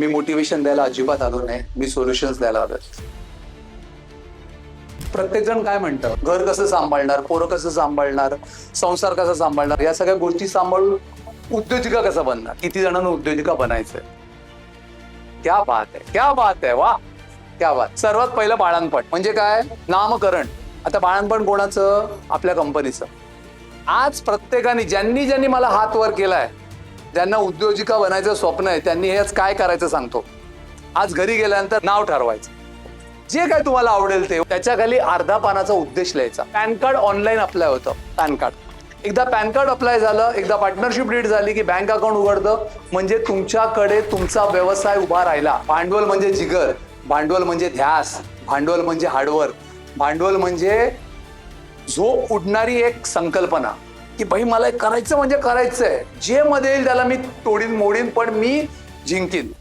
मी motivation द्यायला अजिबात आलो नाही. मी सोल्युशन्स द्यायला आलो प्रत्येक जण काय म्हणतं? घर कसं सांभाळणार? पोरं कसं सांभाळणार? संसार कसा सांभाळणार? या सगळ्या गोष्टी सांभाळून उद्योजिका कसं बनणार? किती जणांना उद्योजिका बनायचंय? क्या बात आहे. क्या बात आहे. वा. क्या बात. सर्वात पहिलं बाळणपण म्हणजे काय? नामकरण. आता बाळणपण कोणाचं? आपल्या कंपनीचं आज प्रत्येकाने ज्यांनी ज्यांनी मला हात वर केलाय ज्यांना उद्योजिका बनायचं स्वप्न आहे त्यांनी हेच काय करायचं सांगतो. आज घरी गेल्यानंतर नाव ठरवायचं. जे काय तुम्हाला आवडेल ते. त्याच्याखाली अर्धा पानाचा उद्देश लिहायचा. पॅन कार्ड ऑनलाईन अप्लाय होतं. PAN card. एकदा पॅन कार्ड अप्लाय झालं एकदा पार्टनरशिप डीड झाली की बँक अकाउंट उघडतं. म्हणजे तुमच्याकडे तुमचा व्यवसाय उभा राहिला. भांडवल म्हणजे जिगर भांडवल म्हणजे ध्यास भांडवल म्हणजे हार्डवर्क भांडवल म्हणजे झोप उडणारी एक संकल्पना. की भाई मला करायचं म्हणजे करायचंय. जे मध्ये येईल त्याला मी तोडीन मोडीन पण मी जिंकीन.